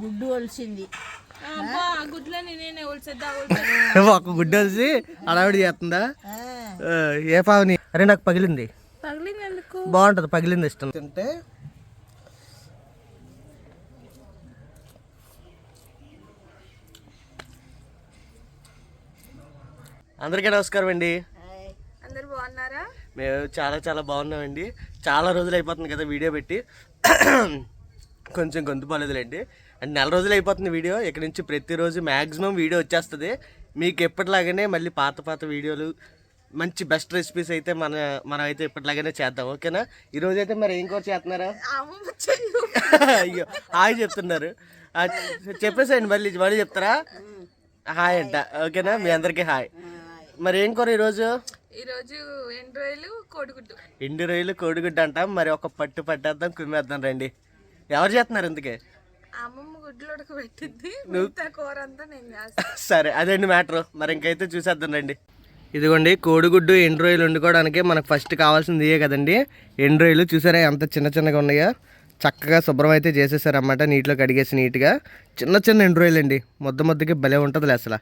గుడ్డు ఒలిసేద్దా ఒక గుడ్డ వచ్చి అడావిడి చేస్తుందా? ఏ పావుని? అరే నాకు పగిలింది. బాగుంటుంది పగిలింది ఇష్టం. తింటే అందరికీ నమస్కారం అండి. హాయ్. అందరు బాగున్నారా? మేము చాలా చాలా బాగున్నామండి. చాలా రోజులు అయిపోతుంది కదా వీడియో పెట్టి. కొంచెం గొంతు బాగాలేదులేండి. అంటే నెల రోజులు అయిపోతుంది వీడియో. ఇక్కడ నుంచి ప్రతిరోజు మ్యాక్సిమం వీడియో వచ్చేస్తుంది. మీకు ఎప్పటిలాగానే మళ్ళీ పాత పాత వీడియోలు మంచి బెస్ట్ రెసిపీస్ అయితే మన మనం అయితే ఎప్పటిలాగానే చేద్దాం. ఓకేనా? ఈ రోజు అయితే మరి ఏం కూర చేస్తున్నారా? అయ్యో హాయ్ చెప్తున్నారు. చెప్పేసేయండి మళ్ళీ మళ్ళీ చెప్తారా? హాయ్ అంట. ఓకేనా? మీ అందరికీ హాయ్. మరి ఏం కూర ఈరోజు? ఈరోజు ఎండు రొయ్యలు కోడిగుడ్డు. ఎండు రొయ్యలు కోడిగుడ్డ అంట. మరి ఒక పట్టు పట్టేద్దాం కుమ్మేద్దాం రండి. ఎవరు చేస్తున్నారు ఇందుకే అమ్మమ్మ గుడ్లు ఉడకబెట్టింది మిగతా కూర అంతా నేను చేస్తాను సరే అదండి మ్యాటర్. మరి ఇంకైతే చూసేద్దాం రండి. ఇదిగోండి కోడిగుడ్డు ఎండు రొయ్యలు వండుకోవడానికి మనకు ఫస్ట్ కావాల్సింది ఇయే కదండి. ఎండు రొయ్యలు చూసారా ఎంత చిన్న చిన్నగా ఉన్నాయో? చక్కగా శుభ్రం అయితే చేసేసారన్నమాట నీటిలో కడిగేసి నీట్గా. చిన్న చిన్న ఎండు రొయ్యలు అండి ముద్ద ముద్దకి భలే ఉంటుంది అసలు.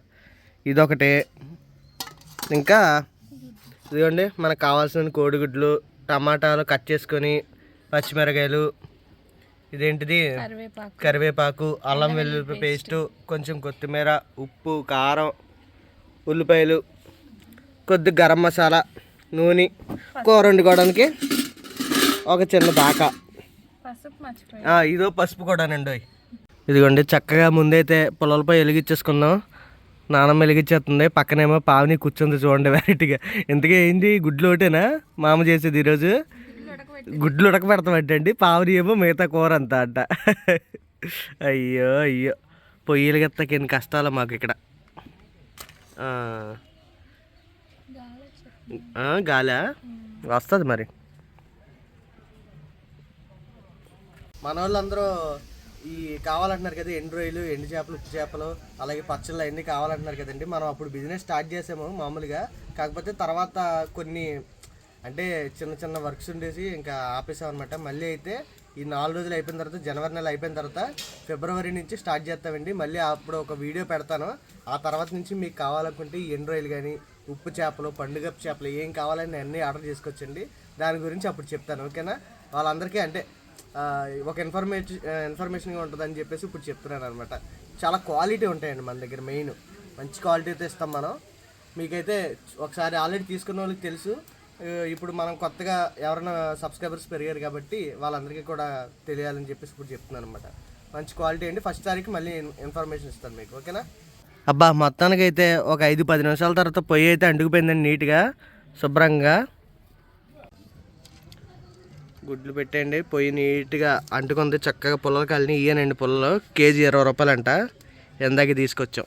ఇదొకటి. ఇంకా ఇదిగోండి మనకు కావాల్సిన కోడిగుడ్లు టమాటాలు కట్ చేసుకొని పచ్చిమిరకాయలు ఇదేంటిది? కరివేపాకు. అల్లం వెల్లుల్లి పేస్టు కొంచెం కొత్తిమీర ఉప్పు కారం ఉల్లిపాయలు కొద్ది గరం మసాలా నూనె కూర వండుకోవడానికి ఒక చిన్న దాకా ఇదో పసుపు కూడానండి ఓయ్. ఇదిగోండి చక్కగా ముందైతే పొలాలపై వెలిగించేసుకుందాం నానమ్మ వెలిగించేస్తుంది పక్కనేమో పావుని కూర్చుంది చూడండి వెరైటీగా. ఇంతకీ ఏంది? గుడ్లు ఒకటేనా? మామ చేసేది ఈరోజు? గుడ్లు ఉడకబెడతామంటండి పావుని ఏమో మిగతా కూర అంతా అంట. అయ్యో అయ్యో. పొయ్యిలు గత్తకి ఎన్ని కష్టాలు మాకు ఇక్కడ. ఆ. ఆ, గాలా? వస్తుంది మరి. మన వాళ్ళందరూ ఈ కావాలంటున్నారు కదా ఎండు రొయ్యలు ఎండు చేపలు ఉప్పు చేపలు అలాగే పచ్చళ్ళు అన్నీ కావాలంటున్నారు కదండి. మనం అప్పుడు బిజినెస్ స్టార్ట్ చేసాము మామూలుగా. కాకపోతే తర్వాత కొన్ని అంటే చిన్న చిన్న వర్క్స్ ఉండేసి ఇంకా ఆపేసాం అనమాట మళ్ళీ అయితే ఈ నాలుగు రోజులు అయిపోయిన తర్వాత జనవరి నెల అయిపోయిన తర్వాత ఫిబ్రవరి నుంచి స్టార్ట్ చేస్తామండి. మళ్ళీ అప్పుడు ఒక వీడియో పెడతాను. ఆ తర్వాత నుంచి మీకు కావాలనుకుంటే ఎండు రొయ్యలు కానీ ఉప్పు చేపలు పండుగ చేపలు ఏం కావాలని అన్నీ ఆర్డర్ చేసుకోవచ్చండి దాని గురించి అప్పుడు చెప్తాను ఓకేనా? వాళ్ళందరికీ అంటే ఒక ఇన్ఫర్మేషన్ ఇన్ఫర్మేషన్గా ఉంటుందని చెప్పేసి ఇప్పుడు చెప్తున్నాను అనమాట చాలా క్వాలిటీ ఉంటాయండి మన దగ్గర మెయిన్. మంచి క్వాలిటీతో ఇస్తాం మనం. మీకైతే ఒకసారి ఆల్రెడీ తీసుకున్న వాళ్ళకి తెలుసు. ఇప్పుడు మనం కొత్తగా ఎవరైనా సబ్స్క్రైబర్స్ పెరిగారు కాబట్టి వాళ్ళందరికీ కూడా తెలియాలని చెప్పేసి ఇప్పుడు చెప్తున్నాను అనమాట మంచి క్వాలిటీ అండి. ఫస్ట్ తారీఖు మళ్ళీ ఇన్ఫర్మేషన్ ఇస్తాను మీకు ఓకేనా? అబ్బా మొత్తానికి అయితే ఒక ఐదు పది నిమిషాల తర్వాత పొయ్యి అయితే అంటుకుపోయిందండి నీట్గా శుభ్రంగా. గుడ్లు పెట్టండి పొయ్యి నీట్గా అంటుకుంది. చక్కగా పుల్లలు కలిని ఇయ్యనండి పుల్లలు. కేజీ ఇరవై రూపాయలు అంట ఎందాక తీసుకొచ్చాం.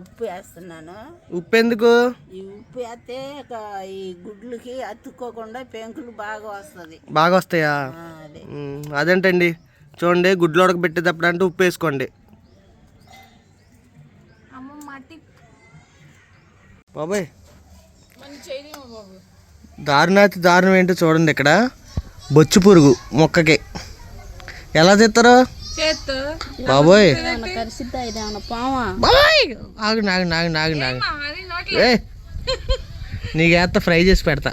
ఉప్పు వేస్తున్నాను. ఉప్పు ఎందుకు? ఈ ఉప్పు వేస్తే ఈ గుడ్లకి అతుక్కోకుండా పెంకులు బాగా వస్తుంది. బాగా వస్తాయా? అదేంటండి? చూడండి గుడ్లు ఉడకబెట్టేటప్పుడు అంటే ఉప్పు వేసుకోండి. బాబాయ్. మన చేయలేమో బాబు? దారుణాతి దారుణం ఏంటో చూడండి ఇక్కడ. బొచ్చు పురుగు మొక్కకి. ఎలా తెస్తారు? బాబోయ్. బాబాయ్! ఆగు నాగు నాగు నాగు నాగు. అది నోట్లో. ఏ నీకు ఎంత ఫ్రై చేసి పెడతా.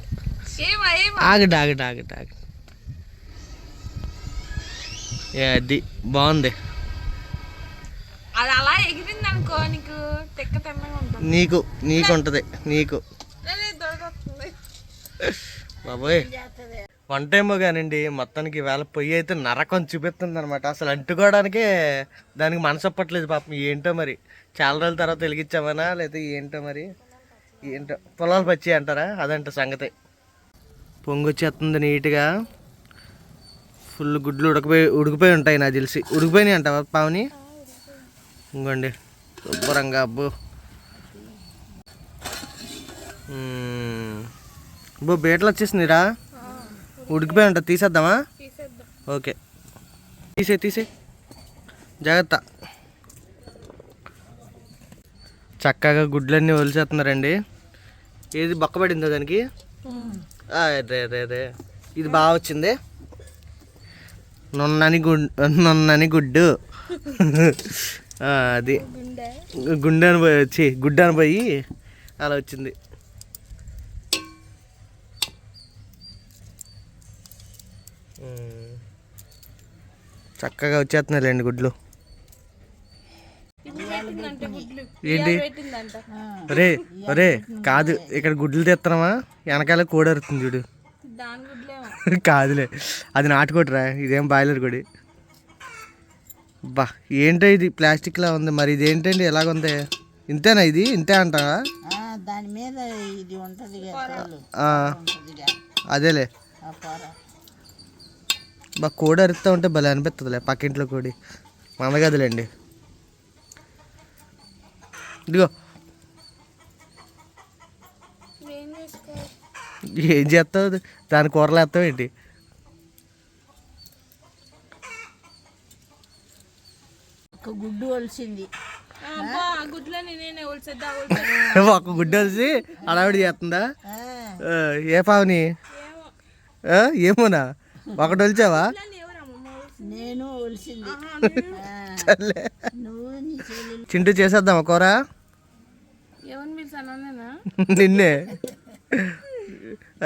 ఆగండి ఆగండి ఆగండి ఆగండి అది బాగుంది. అది అలా ఎగిరింది అనుకో నీకు తెక్క తెల్లగా ఉంటుంది. నీకు నీకు ఉంటుంది నీకు. బాబోయ్. వన్ టైమ్ కానండి మొత్తానికి వేళ పొయ్యి అయితే నరకం చూపిస్తుంది అనమాట అసలు అంటుకోవడానికే దానికి మనసు అప్పట్లేదు పాపం. ఏంటో మరి? చాలా రోజుల తర్వాత వెలిగించామనా లేదా ఏంటో మరి? ఏంటో? పొలాలు పచ్చి అంటారా? అదంట సంగతి. పొంగొచ్చేస్తుంది నీట్గా. ఫుల్ గుడ్లు ఉడకపోయి ఉడికిపోయి ఉంటాయి నాకు తెలిసి. ఉడికిపోయినాయి అంట పావుని? ఇంకోండి. శుభ్రంగా అబ్బో. అబ్బో బీటలు వచ్చేసిందిరా ఉడికిపోయి ఉంటా తీసేద్దామా? తీసేద్దాం. ఓకే. తీసే తీసే. జాగ్రత్త. చక్కగా గుడ్లన్నీ వదిలిసేస్తున్నారండి ఏది బొక్కబడిందా దానికి? అదే అదే అదే. ఇది బాగా వచ్చింది. నున్నని గుడ్ నున్నని గుడ్డు. అది. గుండె. గుండె అని పోయి వచ్చి గుడ్డ అని పోయి అలా వచ్చింది. చక్కగా వచ్చేస్తున్నాయిలేండి గుడ్లు. ఏంటి? ఒరే ఒరే కాదు ఇక్కడ గుడ్లు తెస్తున్నావా వెనకాల కోడి అరుతుంది చూడు. కాదులే అది నాటుకోటిరా ఇదేం బాయిలర్ కొడి. బా ఏంటో ఇది ప్లాస్టిక్లా ఉంది మరి ఇదేంటండి ఎలాగుంది ఇంతేనా ఇది? ఇంతే అంటావా? దాని మీద ఇది ఉంటుంది అదేలే. బా కోడి అరుస్తూ ఉంటే భలే అనిపిస్తుందిలే పక్కింట్లో కోడి. మందగదులేండి ఇదిగో. ఏం చేస్తావు? దాని కూరలు వేస్తావు ఏంటి? గుడ్డు ఒలిసింది అబ్బా ఆ గుడ్లని నేనే ఒలిసేద్దా ఒలిసేద్దా ఒక గుడ్డ వచ్చి అడావిడి చేస్తుందా? ఏ పావుని? ఏమో. ఆ, ఏమోనా? ఒకటి ఎవరమ్మా నేను నీ చెల్లెలు. చింటూ చేసేద్దామా కూర? నిన్నే.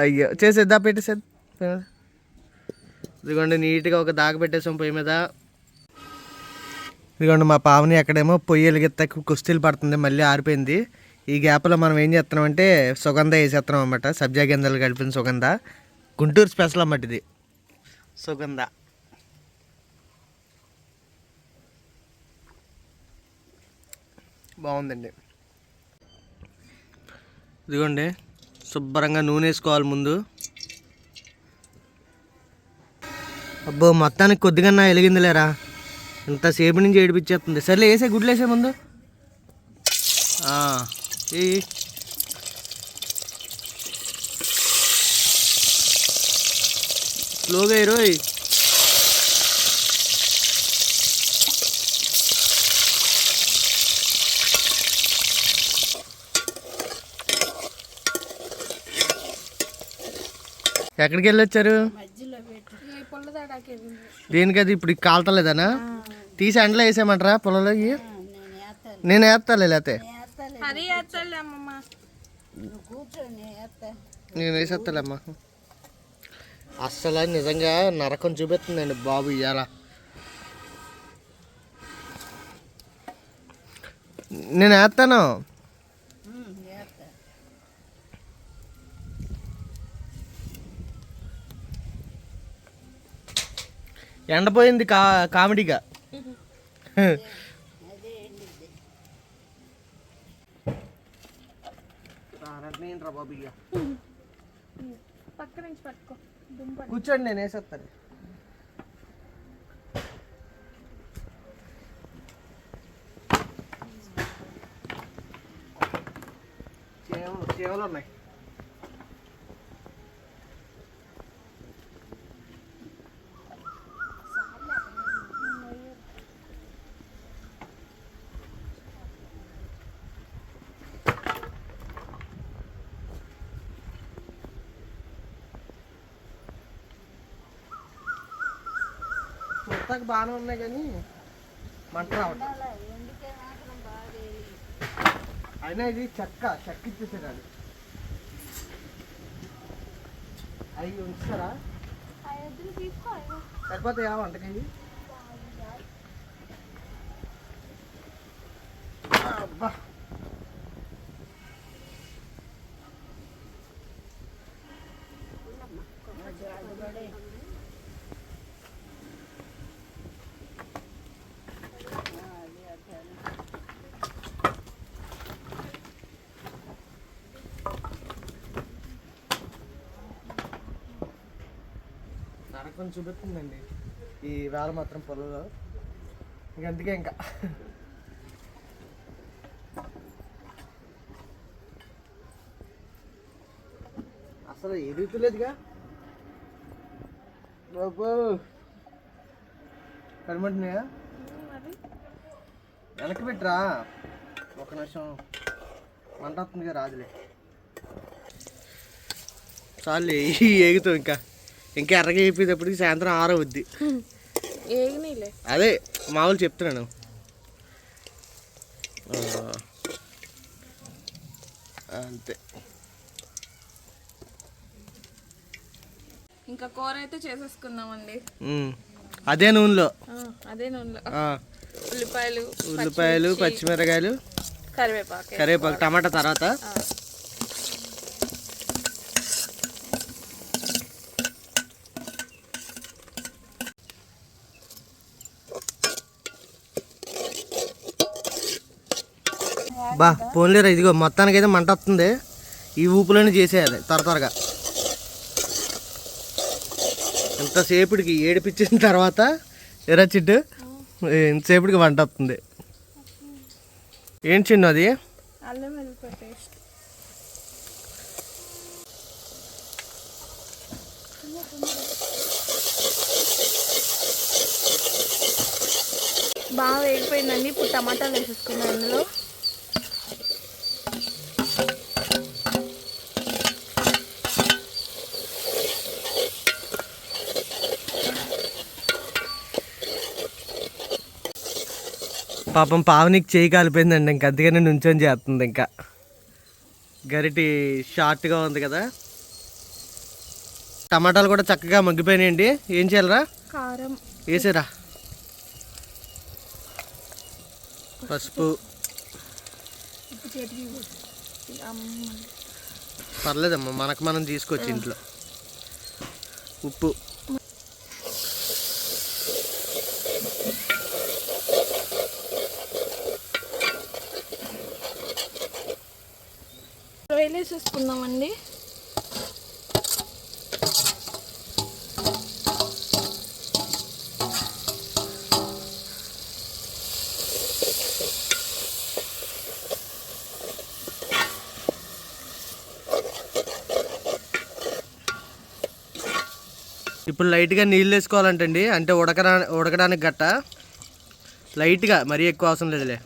అయ్యో చేసేద్దా పెట్టేసేది ఇదిగోండి నీట్గా ఒక దాగ పెట్టేసాం పొయ్యి మీద. ఇదిగోండి మా పావని ఎక్కడేమో పొయ్యి వెలిగితే కుస్తీలు పడుతుంది మళ్ళీ ఆరిపోయింది. ఈ గ్యాప్లో మనం ఏం చేస్తున్నామంటే సుగంధ వేసేస్తున్నాం అనమాట సబ్జా గింజలు కలిపిన సుగంధ. గుంటూరు స్పెషల్ అన్నమాట ఇది. సుగంధ. బాగుందండి. ఇదిగోండి శుభ్రంగా నూనె వేసుకోవాలి ముందు. అబ్బో మొత్తానికి కొద్దిగా వెలిగింది లేరా ఇంతసేపు నుంచి ఏడిపించేస్తుంది. సర్లే వేసే గుడ్లు వేసే ముందు. ఏ స్లోగా ఇరోయ్ ఎక్కడికి వెళ్ళొచ్చారు? మధ్యలో పెట్టు ఈ పొల్ల దాడాకి దేనికి అది ఇప్పుడు కాలుతలేదనా? తీసి ఎండలో వేసామంటారా పొలంలో ఇయ్యి? ఆ, నేను వేస్తాలే లేతే నేను వేసేస్తాలేమ్మా అస్సలు నిజంగా నరకం చూపిస్తుందండి బాబు ఇవాళ నేను వేస్తాను ఎండపోయింది కా కామెడీగా. పక్క నుంచి పట్టుకో. కూర్చోండి నేను వేసేస్తాను. చేవలు చేవలు ఉన్నాయి. చూస్తాక బాగానే ఉన్నాయి కానీ మంట వేయి. అయినా ఇది చెక్క చెక్క ఇచ్చేసాడు అది. అవి ఉంచుతారా? సరిపోతాయి ఆ వంటకి అబ్బా. నరకం చూపిస్తుందండి ఈ వేళ మాత్రం పొలంలో. ఇంక అందుకే ఇంకా. అసలు ఎదుగుతలేదుగా బాబు. కనబడుతున్నాయా? వెనక్కి పెట్టరా? ఒక నిమిషం. మంట వస్తుందిగా రాదులే. చాలు ఎగుతాం ఇంకా. ఇంకా ఎర్రగా అయిపోయేటప్పటికి సాయంత్రం ఆరవుద్ది అదే మామూలు చెప్తున్నాను. అంతే. ఇంకా కూర అయితే చేసేసుకుందామండి. అదే నూనెలో. అదే నూనెలో. ఉల్లిపాయలు ఉల్లిపాయలు పచ్చిమిరకాయలు కరివేపాకు. కరివేపాకు టమాటా తర్వాత. బా పోన్లేరా ఇదిగో మొత్తానికి అయితే మంట వస్తుంది. ఈ ఊపులోనే చేసేయాలి త్వర త్వరగా. ఇంతసేపటికి ఏడిపించిన తర్వాత ఎరా చిట్టు ఇంతసేపటికి వంట వస్తుంది. ఏంటి చిన్న అది? బాగా వేగిపోయిందండి ఇప్పుడు టమాటాలు వేసేసుకున్నాను అందులో పాపం పావనికి చేయి కాలిపోయిందండి ఇంకా అందుకనే నుంచొని చేస్తుంది ఇంకా. గరిటి షార్ట్గా ఉంది కదా. టమాటాలు కూడా చక్కగా మగ్గిపోయినాయండి. ఏం చేయాలరా? కారం. వేసేరా. పసుపు. పర్లేదమ్మా మనకు మనం తీసుకోవచ్చు ఇంట్లో. ఉప్పు. ఆయిల్ వేసేసుకుందామండి ఇప్పుడు లైట్గా నీళ్ళు వేసుకోవాలంటండి. అంటే ఉడకరా ఉడకడానికి గట్ట. లైట్గా మరీ ఎక్కువ అవసరం లేదులే.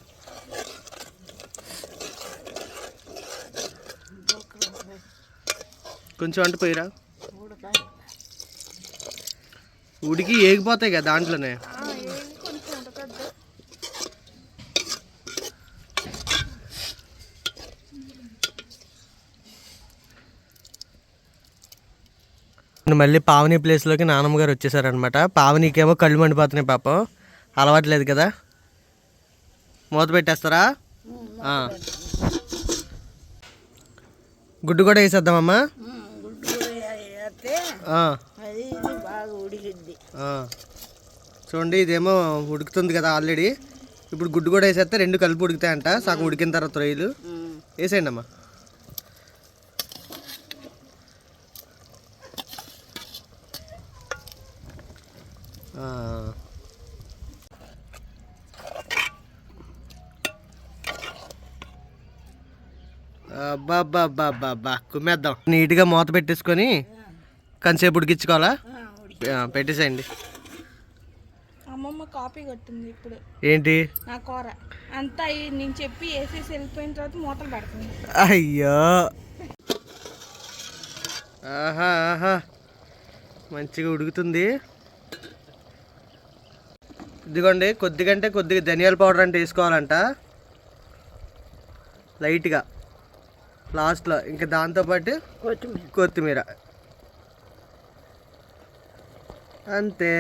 కొంచెం అంటే పోయిరా. ఉడికి ఏగిపోతాయి కదా దాంట్లోనే. మళ్ళీ పావని ప్లేస్లోకి నానమ్మ గారు వచ్చేసారనమాట పావనికేమో కళ్ళు మండిపోతున్నాయి పాపం. అలవాట్లేదు కదా. మూత పెట్టేస్తారా. గుడ్డు కూడా వేసేద్దామమ్మా ఉమ్, గుడ్డు కూడా వేస్తే ఆ, అది ఇది బాగా ఉడికిద్ది. ఆ. చూడండి ఇదేమో ఉడుకుతుంది కదా ఆల్రెడీ. ఇప్పుడు గుడ్డు కూడా వేసేస్తే రెండు కలిపి ఉడుకుతాయంట. సగం ఉడికిన తర్వాత రొయ్యలు. వేసేయండి అమ్మా. ఆ. అబ్బబ్బబ్బబ్బబ్బా కుమ్మేద్దాం. నీట్గా మూత పెట్టేసుకొని కొంతసేపు ఉడికించుకోవాలా? పెట్టేసేయండి. అమ్మమ్మ కాపీ కొట్టింది ఇప్పుడు. ఏంటి? నా కూర. అంతా నేను చెప్పి వేసేసి వెళ్ళిపోయిన తర్వాత మూతలు పెడుతుంది. అయ్యో. ఆహా ఆహా. మంచిగా ఉడుకుతుంది. ఇదిగోండి కొద్దిగంటే కొద్దిగా ధనియాల పౌడర్ అంటే వేసుకోవాలంట. లైట్గా. లాస్ట్లో. ఇంకా దాంతోపాటు కొత్తిమీర. కొత్తిమీర. అంతే.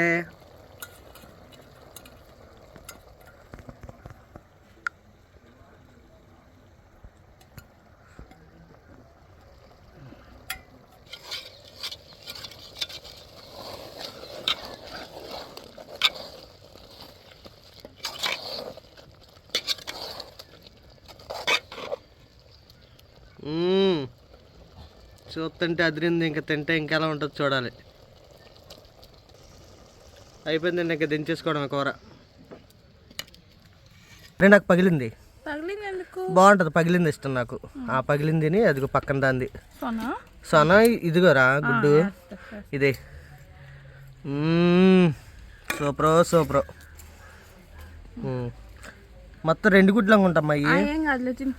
చూస్తుంటే అదిరింది ఇంకా తింటే ఇంకెలా ఉంటుంది చూడాలి. అయిపోయిందండి ఇంకా దించేసుకోవడం కూర. నాకు పగిలింది. బాగుంటుంది పగిలింది ఇష్టం నాకు. ఆ పగిలిందిని అదిగో పక్కన దాంది. సోనా? ఇదిగోరా గుడ్డు. ఇదే. సూపరో సూపరో. మొత్తం రెండు గుడ్లు ఉంటామ్మా ఆ, ఇవి ఏం కాదులే తిను.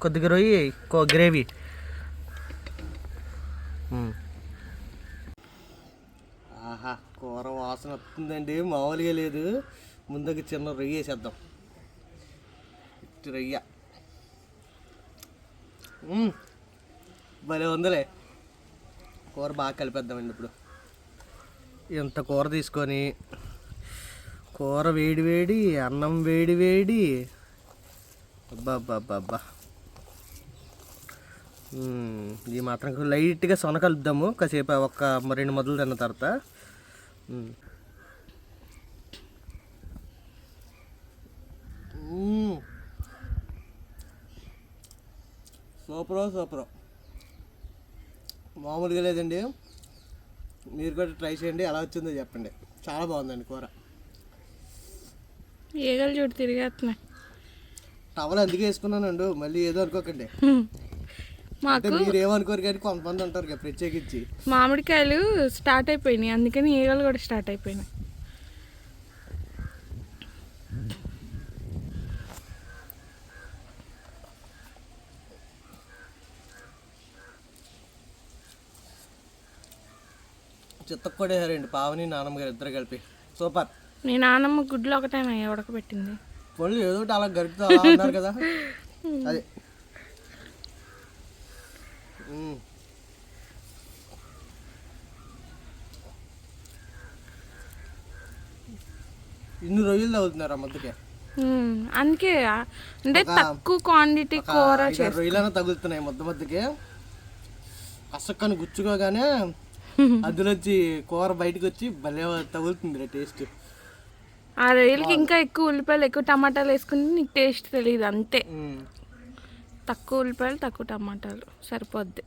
కొద్దిగా రొయ్యి కో గ్రేవీ. కూర వాసన వస్తుందండి మామూలుగా లేదు. ముందుకు చిన్న రొయ్య వేసేద్దాం. ఇటు రొయ్య. భలే ఉందిలే. కూర బాగా కలిపేద్దామండి ఇప్పుడు. ఇంత కూర తీసుకొని కూర వేడి వేడి అన్నం వేడి వేడి. అబ్బా అబ్బా అబ్బా అబ్బా ఇది మాత్రం లైట్గా సొన కలుపుదాము కాసేపు ఒక రెండు మొదలు తిన్న తర్వాత సూపరో సూపరో. మామూలుగా లేదండి. మీరు కూడా ట్రై చేయండి ఎలా వచ్చిందో చెప్పండి. చాలా బాగుందండి కూర. ఈగలు చూడు తిరిగేస్తున్నాయి. టవల్ అందుకే వేసుకున్నానండి మళ్ళీ ఏదో అనుకోకండి. మాకు అంటే మీరు ఏమనుకోరు కానీ కొంతమంది ఉంటారు కదా ప్రత్యేకించి. మామిడికాయలు స్టార్ట్ అయిపోయినాయి. అందుకని ఈగలు కూడా స్టార్ట్ అయిపోయినాయి. చిత్తకు కూడా వేసారండి పావని నాన్నమ్మ గారు ఇద్దరు కలిపి. సూపర్. మీ నాన్నమ్మ గుడ్లు ఒకటేనా ఉడకబెట్టింది. వాళ్ళు ఏదో ఒకటి అలా గడుపుతూ అలా ఉన్నారు కదా. అదే. ఇన్ని రోజులు తగ్గుతున్నారు ఆ ముద్దకే ఉమ్, అందుకే అంటే తక్కువ క్వాంటిటీ కూర రొయ్యలైనా తగులుతున్నాయి ముద్ద ముద్దకి కసక్కని గుచ్చుకోగానే అందులోంచి కూర బయటకు వచ్చి భలే తగులుతుంది టేస్ట్ ఆ రొయ్యలకి ఇంకా ఎక్కువ ఉల్లిపాయలు ఎక్కువ టమాటాలు వేసుకుంటే నీకు టేస్ట్ తెలియదు అంతే. తక్కువ ఉల్లిపాయలు తక్కువ టమాటాలు. సరిపోద్ది.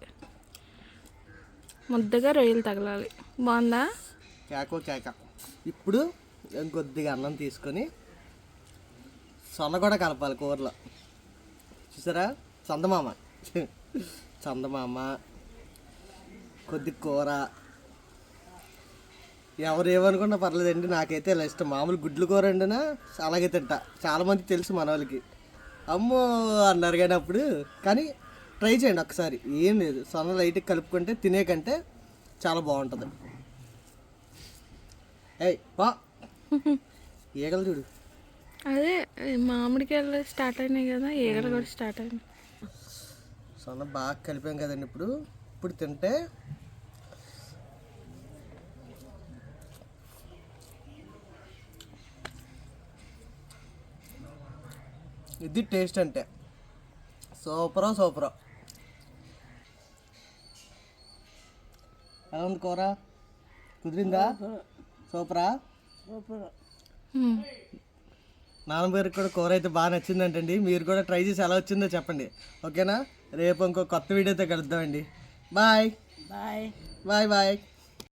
ముద్దగా రొయ్యలు తగలాలి. బాగుందా? కేకో కేక. ఇప్పుడు కొద్దిగా అన్నం తీసుకొని సొన కూడా కలపాలి కూరలో. చూసారా? చందమామ. చందమామ కొద్ది కూర. ఎవరు ఏమనుకున్నా పర్లేదండి నాకైతే ఇలా ఇష్టం. మామూలు గుడ్లు కూర వండినా అలాగే తింటా. చాలామంది తెలుసు మన వాళ్ళకి అమ్మో అన్నారు కానీ అప్పుడు. కానీ ట్రై చేయండి ఒకసారి. ఏం లేదు. సొన లైట్కి కలుపుకుంటే తినే కంటే చాలా బాగుంటుంది. ఏయ్ పా. ఈగలు చూడు. అదే మామిడికాయలు స్టార్ట్ అయినాయి కదా ఈగలు కూడా స్టార్ట్ అయినాయి. సొన బాగా కలిపాం కదండి ఇప్పుడు. ఇప్పుడు తింటే ఇది టేస్ట్ అంటే. సూపరో సూపరో. ఎలా ఉంది కూర? కుదిరిందా? సూపరా? సూపర్. ఉమ్. నాన్న గారికి కూడా కూర అయితే బాగా నచ్చిందంటండి. మీరు కూడా ట్రై చేసి ఎలా వచ్చిందో చెప్పండి. ఓకేనా? రేపు ఇంకో కొత్త వీడియోతో కలుద్దామండి. బాయ్. బాయ్. Bye bye.